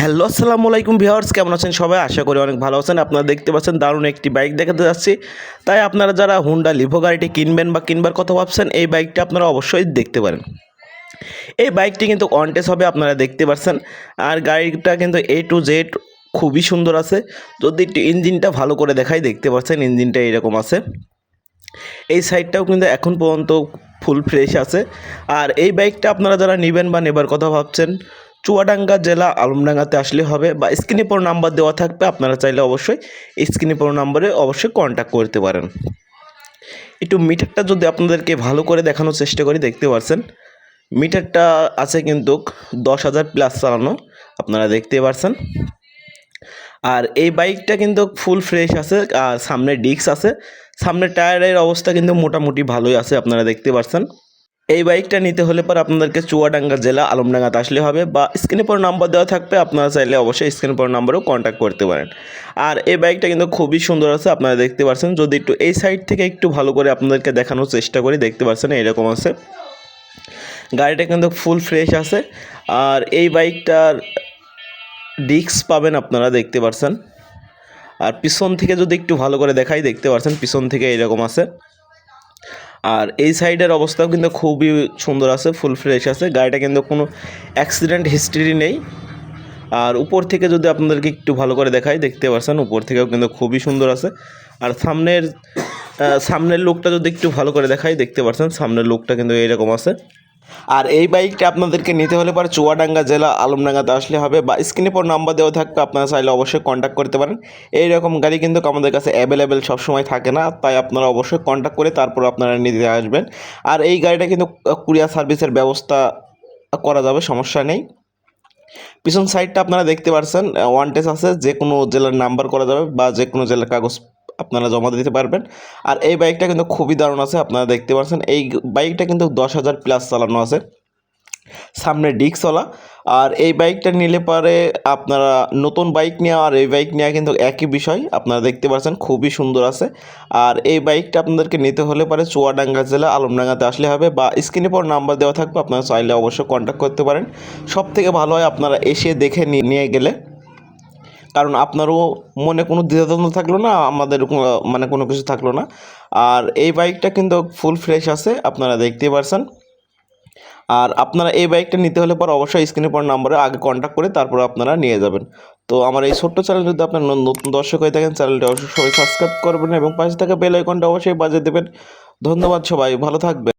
Hello, আসসালামু আলাইকুম viewers, কেমন আছেন সবাই? আশা করি অনেক ভালো আছেন। আপনারা দেখতে পাচ্ছেন দারুণ একটি বাইক দেখাতে যাচ্ছি। তাই আপনারা যারা হুন্ডা লিভো গাড়িটি কিনবেন বা কিনবার কথা ভাবছেন, এই বাইকটা আপনারা অবশ্যই দেখতে পারেন। এই বাইকটি কিন্তু কন্টেস হবে, আপনারা দেখতে পাচ্ছেন আর গাড়িটা কিন্তু এ টু জেড খুবই সুন্দর আছে। যদি একটু ইঞ্জিনটা ভালো করে দেখাই, দেখতে পাচ্ছেন ইঞ্জিনটা এরকম আছে। এই সাইডটাও কিন্তু এখন পর্যন্ত ফুল ফ্রেশ আছে। আর এই বাইকটা আপনারা যারা নেবেন বা নেবার কথা ভাবছেন চুয়াডাঙ্গা জেলা আলমডাঙ্গাতে আসলে হবে বা স্ক্রিনে পর নাম্বার দেওয়া থাকবে, আপনারা চাইলে অবশ্যই স্ক্রিনে পর নাম্বারে অবশ্যই কন্ট্যাক্ট করতে পারেন। একটু মিটারটা যদি আপনাদেরকে ভালো করে দেখানোর চেষ্টা করি, দেখতে পারছেন? মিটারটা আছে কিন্তু দশ হাজার প্লাস চালানো, আপনারা দেখতে পারছেন? আর এই বাইকটা কিন্তু ফুল ফ্রেশ আছে, আর সামনে ডিস্ক আছে, সামনে টায়ারের অবস্থা কিন্তু মোটামুটি ভালোই আছে, আপনারা দেখতে পাচ্ছেন এই বাইকটা নিতে হলে পর আপনাদেরকে চুয়াডাঙ্গা জেলা আলমডাঙ্গাতে আসলে হবে বা স্ক্রিনে পর নাম্বার দেওয়া থাকবে, আপনারা চাইলে অবশ্যই স্ক্রিনে পর নাম্বারেও কন্ট্যাক্ট করতে পারেন। আর এই বাইকটা কিন্তু খুবই সুন্দর আছে, আপনারা দেখতে পাচ্ছেন যদি একটু এই সাইড থেকে একটু ভালো করে আপনাদেরকে দেখানোর চেষ্টা করি, দেখতে পাচ্ছেন এরকম আছে। গাড়িটা কিন্তু ফুল ফ্রেশ আছে। আর এই বাইকটার ডিস্ক পাবেন আপনারা, দেখতে পাচ্ছেন আর পিছন থেকে যদি একটু ভালো করে দেখাই, দেখতে পাচ্ছেন পিছন থেকে এরকম আছে। আর এই সাইডের অবস্থাও কিন্তু খুবই সুন্দর আছে ফুল ফ্রেশ আছে। গাড়িটা কিন্তু কোনো অ্যাক্সিডেন্ট হিস্ট্রি নেই। আর উপর থেকে যদি আপনাদেরকে একটু ভালো করে দেখাই, দেখতে পারছেন উপর থেকেও কিন্তু খুবই সুন্দর আছে। আর সামনের সামনের লোকটা যদি একটু ভালো করে দেখাই, দেখতে পারছেন সামনের লোকটা কিন্তু এইরকম আছে। আর এই বাইকটা আপনাদেরকে নিতে হলে পরে চুয়াডাঙ্গা জেলা আলমডাঙ্গাতে আসলে হবে বা স্ক্রিনে পর নাম্বার দেওয়া থাকবে, আপনারা চাইলে অবশ্যই কন্ট্যাক্ট করতে পারেন। এই রকম গাড়ি কিন্তু আমাদের কাছে অ্যাভেলেবেল সবসময় থাকে না, তাই আপনারা অবশ্যই কন্ট্যাক্ট করে তারপর আপনারা নিতে আসবেন। আর এই গাড়িটা কিন্তু কুরিয়ার সার্ভিসের ব্যবস্থা করা যাবে, সমস্যা নেই। পিছন সাইডটা আপনারা দেখতে পাচ্ছেন ওয়ান টেস আছে যে কোনো জেলার নাম্বার করা যাবে বা যে কোনো জেলার কাগজ আপনারা জমা দিতে পারবেন। আর এই বাইকটা কিন্তু খুবই দারুণ আছে, আপনারা দেখতে পাচ্ছেন। এই বাইকটা কিন্তু দশ হাজার প্লাস চালানো আছে। সামনে ডিস্কওয়ালা। আর এই বাইকটা নিলে পরে আপনারা নতুন বাইক নেওয়া আর এই বাইক নেওয়া কিন্তু একই বিষয়, আপনারা দেখতে পাচ্ছেন, খুবই সুন্দর আছে। আর এই বাইকটা আপনাদেরকে নিতে হলে পরে চুয়াডাঙ্গা জেলা আলমডাঙ্গাতে আসলে হবে বা স্ক্রিনে পর নাম্বার দেওয়া থাকবে, আপনারা চাইলে অবশ্যই কন্ট্যাক্ট করতে পারেন। সব থেকে ভালো হয় আপনারা এসে দেখে নিয়ে গেলে। কারণ আপনারও মনে কোনো দ্বিধাদ্বন্দ্ব থাকল না? আমাদের মানে কোনো কিছু থাকল না? আর এই বাইকটা কিন্তু ফুল ফ্রেশ আছে, আপনারা দেখতেই পারছেন। আর আপনারা এই বাইকটা নিতে হলে পর অবশ্যই স্ক্রিনে পর নাম্বারে আগে কন্ট্যাক্ট করে তারপর আপনারা নিয়ে যাবেন। তো আমার এই ছোট্ট চ্যানেল যদি আপনার নতুন দর্শক হয়ে থাকেন চ্যানেলটি অবশ্যই সবাই সাবস্ক্রাইব করবেন এবং পাশে থাকা বেল আইকনটা অবশ্যই বাজিয়ে দেবেন। ধন্যবাদ সবাই, ভালো থাকবেন।